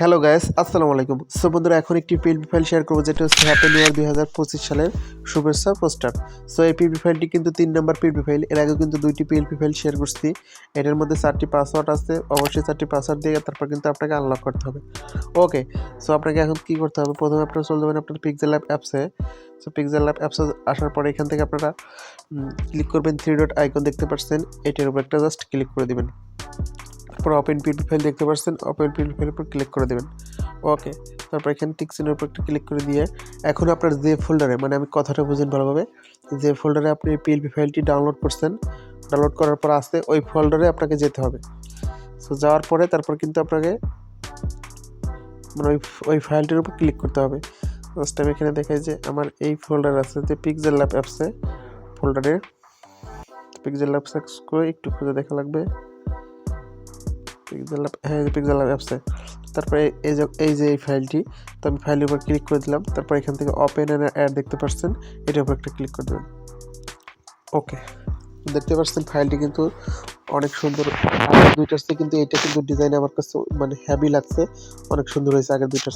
Hello guys আসসালামু আলাইকুম so বন্ধুরা, এখন একটি পিএলপি ফাইল শেয়ার করব, যেটা হচ্ছে হ্যাপি নিউ ইয়ার দুই হাজার পঁচিশ সালের শুভেচ্ছা পোস্টার। সো এই পিএলপি ফাইলটি কিন্তু তিন নম্বর পিএলপি ফাইল এর আগে কিন্তু দুইটি পিএলপি ফাইল শেয়ার করছি। এটার মধ্যে চারটি পাসওয়ার্ড আছে। অবশ্যই চারটি পাসওয়ার্ড দিয়ে তারপর কিন্তু আপনাকে আনলক করতে হবে। ওকে সো আপনাকে এখন কী করতে হবে? প্রথমে আপনারা চলে যাবেন আপনার পিক্সেল অ্যাপ অ্যাপসে সো পিক্সেল অ্যাপ অ্যাপসে আসার পরে এখান থেকে আপনারা ক্লিক করবেন থ্রি ডট আইকন দেখতে পাচ্ছেন। এটার উপর একটা জাস্ট ক্লিক করে দিবেন। তারপর ওপেন পিএলপি ফাইল দেখতে পাচ্ছেন ওপেন পিএলপি ফাইলের উপর ক্লিক করে দেবেন। ওকে তারপর এখানে টিকসিনের উপর একটা ক্লিক করে দিয়ে, এখন আপনার যে ফোল্ডারে মানে আমি কথাটা বুঝেন ভালোভাবে, যে ফোল্ডারে আপনি পিএলপি ফাইলটি ডাউনলোড করছেন ডাউনলোড করার পর আসতে ওই ফোল্ডারে আপনাকে যেতে হবে। সো যাওয়ার পরে তারপর কিন্তু আপনাকে মানে ওই ওই ফাইলটির উপর ক্লিক করতে হবে। জাস্ট আমি এখানে দেখাই যে আমার এই ফোল্ডার আছে যে পিকজেল ল্যাব অ্যাপসে ফোল্ডারে পিকজেল ল্যাব করে একটু খুঁজে দেখা লাগবে। পিক্সেল হ্যাঁ পিক্সেল অ্যাপসে তারপরে এই যে এই যে এই ফাইলটি তো আমি ফাইলের উপর ক্লিক করে দিলাম। তারপর এখান থেকে ওপেন অ্যান্ড অ্যাড দেখতে পাচ্ছেন এটার উপর একটা ক্লিক করে দেবেন। ওকে দেখতে পাচ্ছেন ফাইলটি কিন্তু অনেক সুন্দর। আগের দুইটার কিন্তু এটা কিন্তু ডিজাইন আমার কাছে মানে হ্যাভি লাগছে। অনেক সুন্দর হয়েছে আগের দুইটার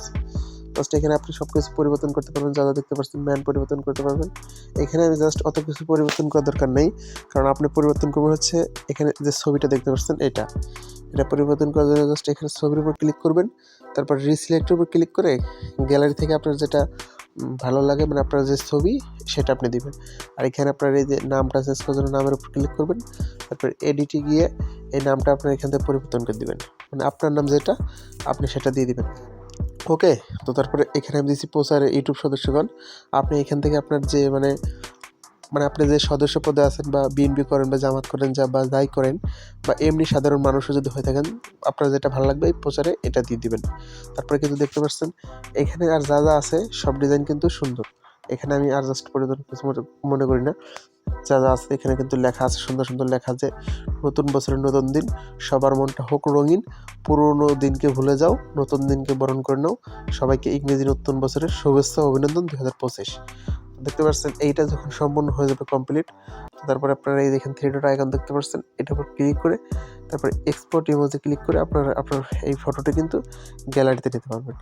জাস্ট এখানে আপনি সব কিছু পরিবর্তন করতে পারবেন। যা যা দেখতে পাচ্ছেন ম্যান পরিবর্তন করতে পারবেন। এখানে আমি জাস্ট অত কিছু পরিবর্তন করার দরকার নেই। কারণ আপনি পরিবর্তন করবেন হচ্ছে এখানে যে ছবিটা দেখতে পাচ্ছেন এটা। এটা পরিবর্তন করার জন্য জাস্ট এখানে ছবির উপর ক্লিক করবেন। তারপর রিসিলেক্টের উপর ক্লিক করে গ্যালারি থেকে আপনার যেটা ভালো লাগে মানে আপনার যে ছবি, সেটা আপনি দিবেন। আর এখানে আপনার এই যে নামটা চেঞ্জ করার জন্য নামের উপর ক্লিক করবেন। তারপর এডিটে গিয়ে এই নামটা আপনার এখান থেকে পরিবর্তন করে দিবেন। মানে আপনার নাম যেটা, আপনি সেটা দিয়ে দিবেন। ওকে তো তারপরে এখানে আমি দিচ্ছি প্রচার ইউটিউব সদস্যগণ। আপনি এখান থেকে আপনার যে মানে মানে আপনি যে সদস্য পদে আছেন বা বিএনপি করেন বা জামাত করেন যা বা যাই করেন বা এমনি সাধারণ মানুষও যদি হয়ে থাকেন, আপনার যেটা ভালো লাগবে এই প্রচারে এটা দিয়ে দিবেন। তারপরে কিন্তু দেখতে পাচ্ছেন, এখানে আর যা যা আছে সব ডিজাইন কিন্তু সুন্দর। এখানে আমি আর জাস্ট পরিবর্তন কিছু মনে- করি না। যা যা আছে এখানে কিন্তু লেখা আছে, সুন্দর সুন্দর লেখা যে নতুন বছরের নতুন দিন, সবার মনটা হোক রঙিন, পুরনো দিনকে ভুলে যাও, নতুন দিনকে বরণ করে নাও। সবাইকে ইংরেজি নতুন বছরের শুভেচ্ছা অভিনন্দন দুই হাজার পঁচিশ। দেখতে পাচ্ছেন, এইটা যখন সম্পূর্ণ হয়ে যাবে কমপ্লিট তারপরে আপনারা এই দেখেন থ্রি ডট আইকন দেখতে পাচ্ছেন এটার উপর ক্লিক করে, তারপরে এক্সপোর্ট ইমোজে ক্লিক করে আপনারা, আপনার এই ফটোটা কিন্তু গ্যালারিতে নিতে পারবেন।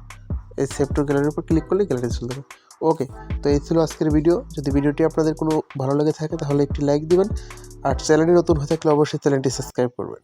এই সেভ টু গ্যালারির উপর ক্লিক করলে গ্যালারি চলে যাবে। ওকে তো এই ছিল আজকের ভিডিও যদি ভিডিওটি আপনাদের কোনো ভালো লেগে থাকে, তাহলে একটি লাইক দিবেন। আর চ্যানেলটি নতুন হয়ে থাকলে অবশ্যই চ্যানেলটি সাবস্ক্রাইব করবেন।